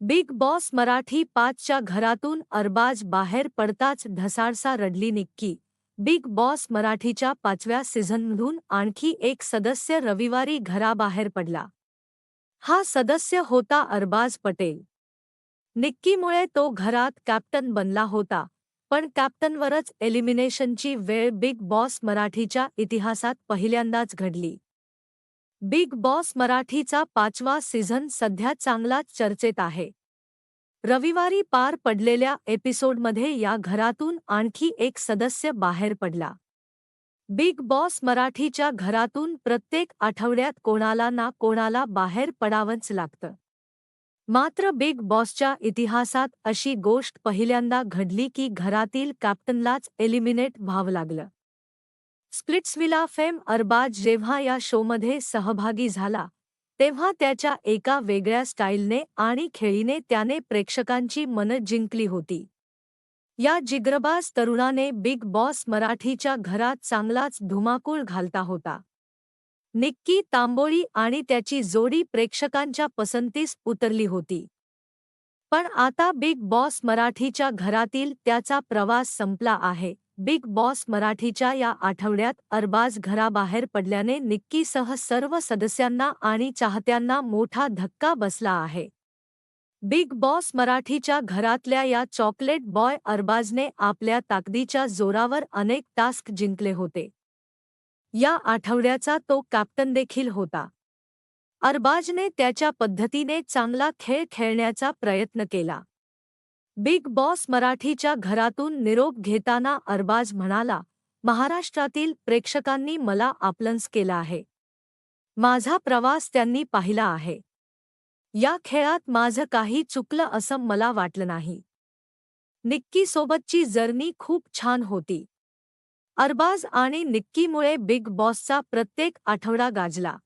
Big boss Marathi पाचच्या घरातून अरबाज बाहेर पडताच ढसाळसा रडली निक्की. बिग बॉस मराठीच्या पाचव्या सीझनमधून आणखी एक सदस्य रविवारी घराबाहेर पडला. हा सदस्य होता अरबाज पटेल. निक्कीमुळे तो घरात कॅप्टन बनला होता पण कॅप्टनवरच एलिमिनेशनची वेळ बिग बॉस मराठीच्या इतिहासात पहिल्यांदाच घडली. बिग बॉस मराठीचा पाचवा सीझन सध्या चांगलाच चर्चेत आहे. रविवारी पार पडलेल्या एपिसोडमध्ये या घरातून आणखी एक सदस्य बाहेर पडला. बिग बॉस मराठीच्या घरातून प्रत्येक आठवड्यात कोणाला ना कोणाला बाहेर पडावंच लागतं. मात्र बिग बॉसच्या इतिहासात अशी गोष्ट पहिल्यांदा घडली की घरातील कॅप्टनलाच एलिमिनेट व्हावं लागलं. स्प्लिट्सविला फेम अरबाज जेव्हा या शोमध्ये सहभागी झाला तेव्हा त्याच्या एका वेगळ्या स्टाईलने आणि खेळीने त्याने प्रेक्षकांची मनं जिंकली होती. या जिग्रबाज तरुणाने बिग बॉस मराठीच्या घरात चांगलाच धुमाकूळ घालता होता. निक्की तांबोळी आणि त्याची जोडी प्रेक्षकांच्या पसंतीस उतरली होती. पण आता बिग बॉस मराठीच्या घरातील त्याचा प्रवास संपला आहे. बिग बॉस मराठीच्या या आठवड्यात अरबाज घराबाहेर पडल्याने निक्कीसह सर्व सदस्यांना आणि चाहत्यांना मोठा धक्का बसला आहे. बिग बॉस मराठीच्या घरातल्या या चॉकलेट बॉय अरबाजने आपल्या ताकदीच्या जोरावर अनेक टास्क जिंकले होते. या आठवड्याचा तो कॅप्टन देखील होता. अरबाजने त्याच्या पद्धतीने चांगला खेळ खेळण्याचा प्रयत्न केला. बिग बॉस मराठीच्या घरातून निरोप घेताना अरबाज म्हणाला महाराष्ट्रातील प्रेक्षकांनी मला आपलंस केला आहे. माझा प्रवास त्यांनी पाहिला आहे. या खेळात माझं काही चुकलं असं मला वाटलं नाही. निक्कीसोबतची जर्नी खूप छान होती. अरबाज आणि निक्कीमुळे बिग बॉसचा प्रत्येक आठवडा गाजला.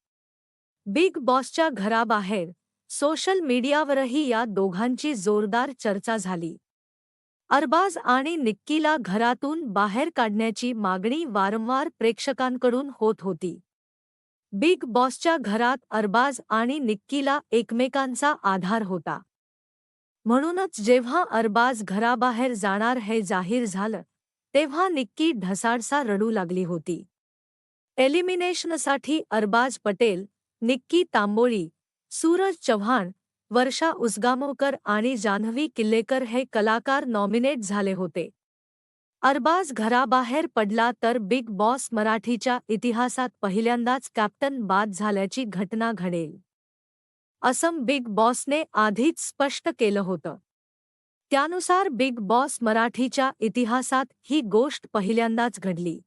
बिग बॉसच्या घराबाहेर सोशल मीडियावरही या दोघांची जोरदार चर्चा झाली. अरबाज आणि निक्कीला घरातून बाहेर काढण्याची मागणी वारंवार प्रेक्षकांकडून होत होती. बिग बॉसच्या घरात अरबाज आणि निक्कीला एकमेकांचा आधार होता. म्हणूनच जेव्हा अरबाज घराबाहेर जाणार हे जाहीर झालं तेव्हा निक्की ढसाडसा रडू लागली होती. एलिमिनेशनसाठी अरबाज पटेल निक्की तांबोळी सूरज चव्हाण वर्षा उसगामोकर आणि जान्हवी किल्लेकर हे कलाकार नॉमिनेट झाले होते. अरबाज घराबाहेर पडला तर बिग बॉस मराठीच्या इतिहासात पहिल्यांदाच कॅप्टन बाद झाल्याची घटना घडेल. असं बिग बॉसने आधीच स्पष्ट केलं होतं. त्यानुसार बिग बॉस मराठीच्या इतिहासात ही गोष्ट पहिल्यांदाच घडली.